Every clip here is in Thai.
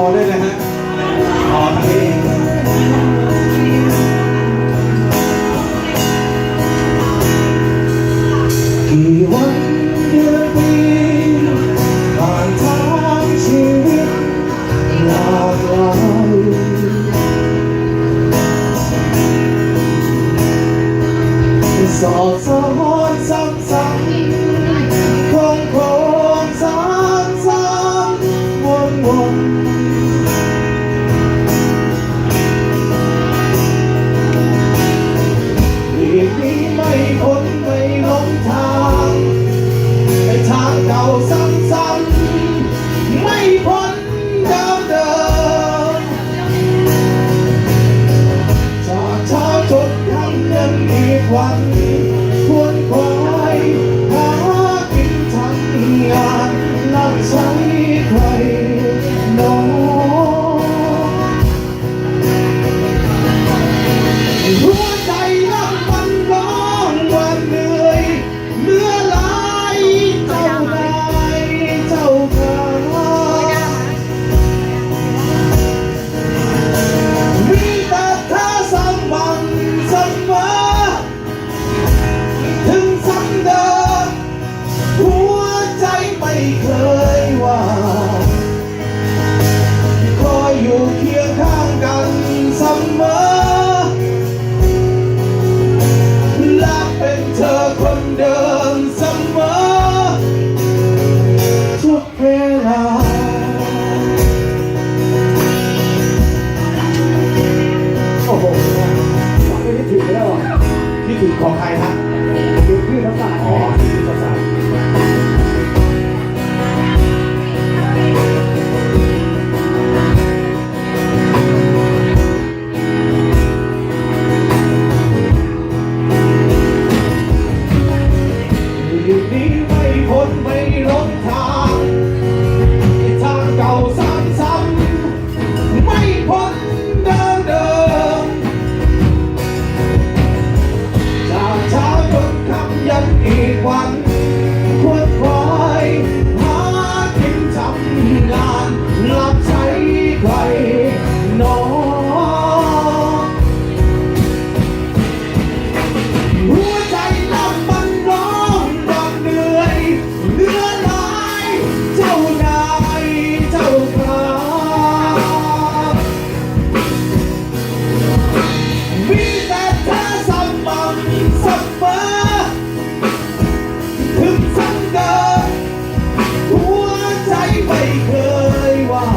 อด้วยนะฮะขอทั้งนี้กี่วัอปีผ่านทางชีวิตลากลสอบสอนซ้ำซ้ำคงคงซ้ำซ้ำวนวน จุดของใครนะคือคลื่นน้ำาลอ๋อคลื่นน้ำา เสมอถึงฉันเดิหัวใจไม่เคยว่า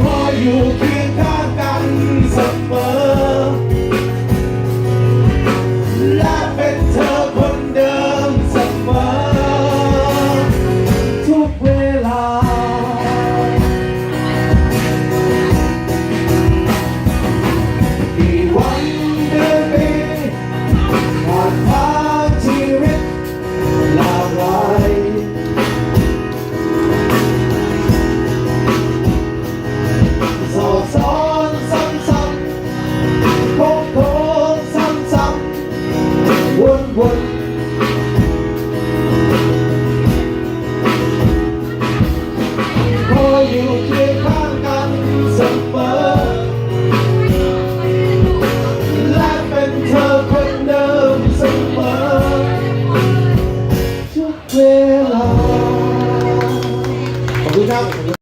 คอยอยู่เคียงข้างกันเสมอและเป็นเธอคนเดิมเสมอทุกเวลา วนวนคอยอยู่เคียงข้างกันสัก